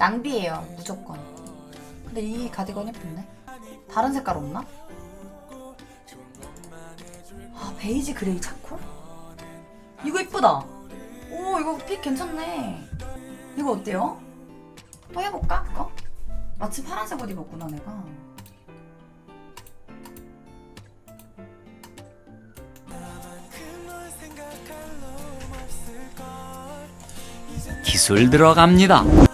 낭비예요 무조건 근데 이 가디건 예쁜데? 다른 색깔 없나? 아 베이지 그레이 차콜? 이거 예쁘다 오 이거 핏 괜찮네 이거 어때요? 또 해볼까 그거? 마침 파란색 옷 입었구나 내가 기술 들어갑니다.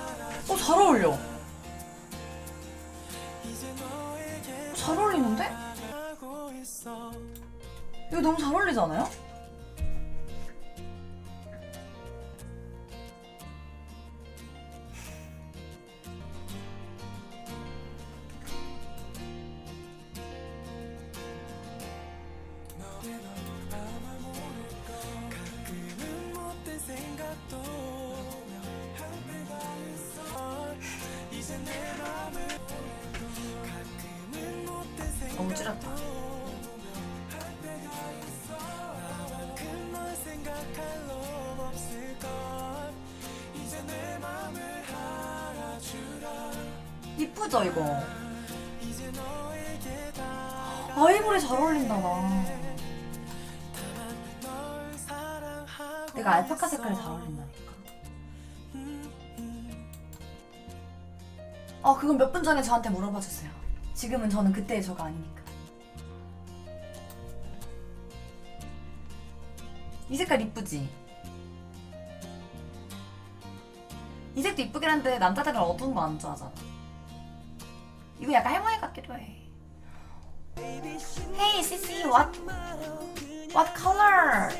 이거 너무 잘 어울리지 않아요? 너무 찌렸다. 이쁘죠 이거? 아이보리 잘 어울린다 나. 내가 알파카 색깔이 잘 어울린다니까. 어 그건 몇 분 전에 저한테 물어봐 주세요. 지금은 저는 그때의 저가 아니니까. 이 색깔 이쁘지? 이 색도 이쁘긴 한데 남자들은 어두운 거 안 좋아하잖아. 이거 약간 할머니 같기도 해. Hey, Sissy, what what color?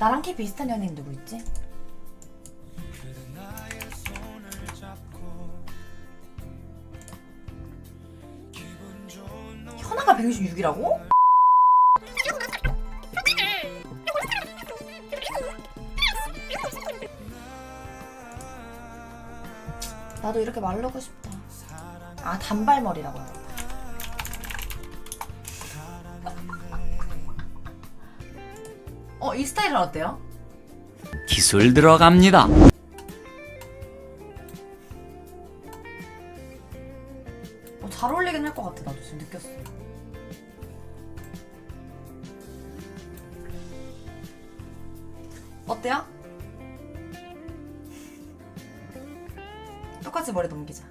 나랑 키 비슷한 연예인 누구 있지? 현아가 166이라고? 나도 이렇게 마르고 싶다. 아 단발머리라고 하다. 어, 이 스타일은 어때요? 기술 들어갑니다. 어, 잘 어울리긴 할 것 같아 나도 지금 느꼈어 어때요? 똑같이 머리 넘기자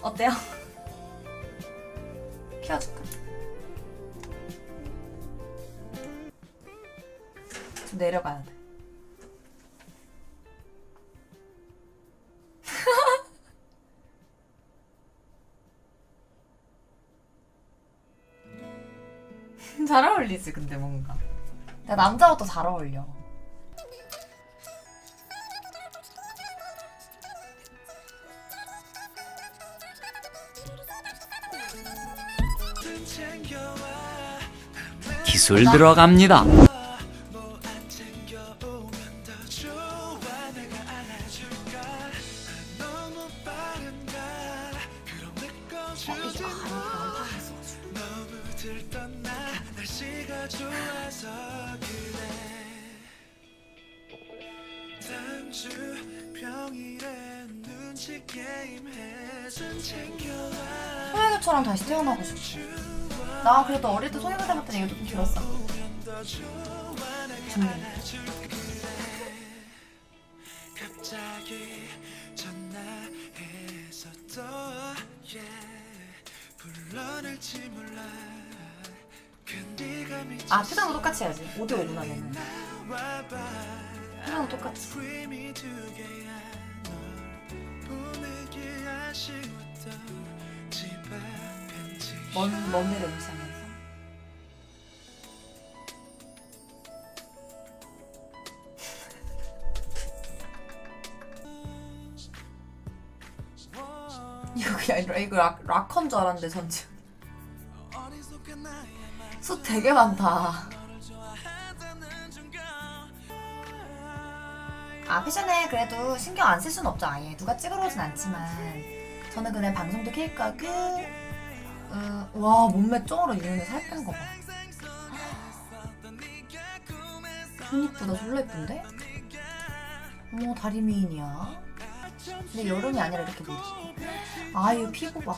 어때요? 키워줄까? 좀 내려가야 돼 잘 어울리지 근데 뭔가 나 남자 옷도 잘 어울려 기술 들어갑니다. 소영이처럼 다시 태어나고 싶어. 나 그래도 어릴 때 소영이 닮았다는 얘기도 좀 들었어. 준비 갑자기 전화해서 또 yeah, 불러낼지 몰라. 아 표정도 똑같이 해야지. 5대 5구나 얘는 표 정도 똑같이 먼, 먼 데를 무시하면서? 이거 그냥 이거 락, 락커인 줄 알았는데 전지 어리숙한 나의 말 수태 되게 많다. 아 패션에 그래도 신경 안 쓸 순 없죠. 아예 누가 오진 않지만. 저는 그냥 방송도 케이크하고 어, 와 몸매 쫑으로 이런데 살 빼는 거봐. 손 이쁘다. 졸라 이쁜데? 어머 다리 미인이야. 근데 여름이 아니라 이렇게 보이지. 아유 피부 봐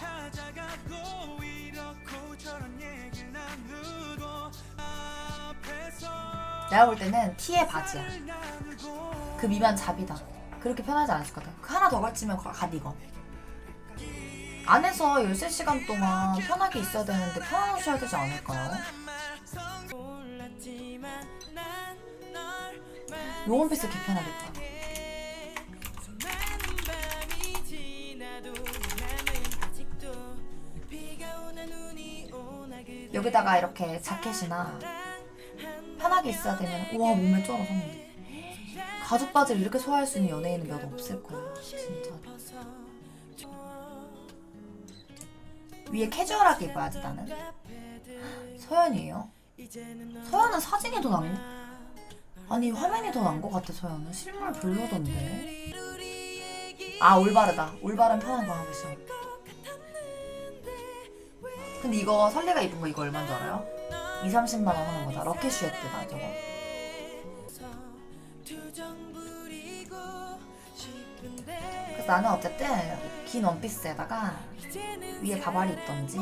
내가 볼 때는 티에 바지야 그 미만 잡이다. 그렇게 편하지 않았을 것 같아. 그 하나 더 걸치면 가- 갓 익어. 안에서 13시간 동안 편하게 있어야 되는데 편안하셔야 되지 않을까요? 요 원피스 개 편하겠다. 여기다가 이렇게 자켓이나 편하게 있어야 되면 우와 몸매 쩔어 성님. 가죽 바지를 이렇게 소화할 수 있는 연예인은 몇 없을 거야 진짜 위에 캐주얼하게 입어야지 나는? 서연이에요? 서연은 사진이 더 난... 아니 화면이 더 난 것 같아 서연은. 실물 별로던데. 아 올바르다. 올바른 편한 거 하고 있어. 근데 이거 설레가 입은 거 이거 얼마인 줄 알아요? 2, 30만 원 하는 거다 럭키 슈에트다 저거. 그래서 나는 어쨌든 긴 원피스에다가 위에 바바리 입던지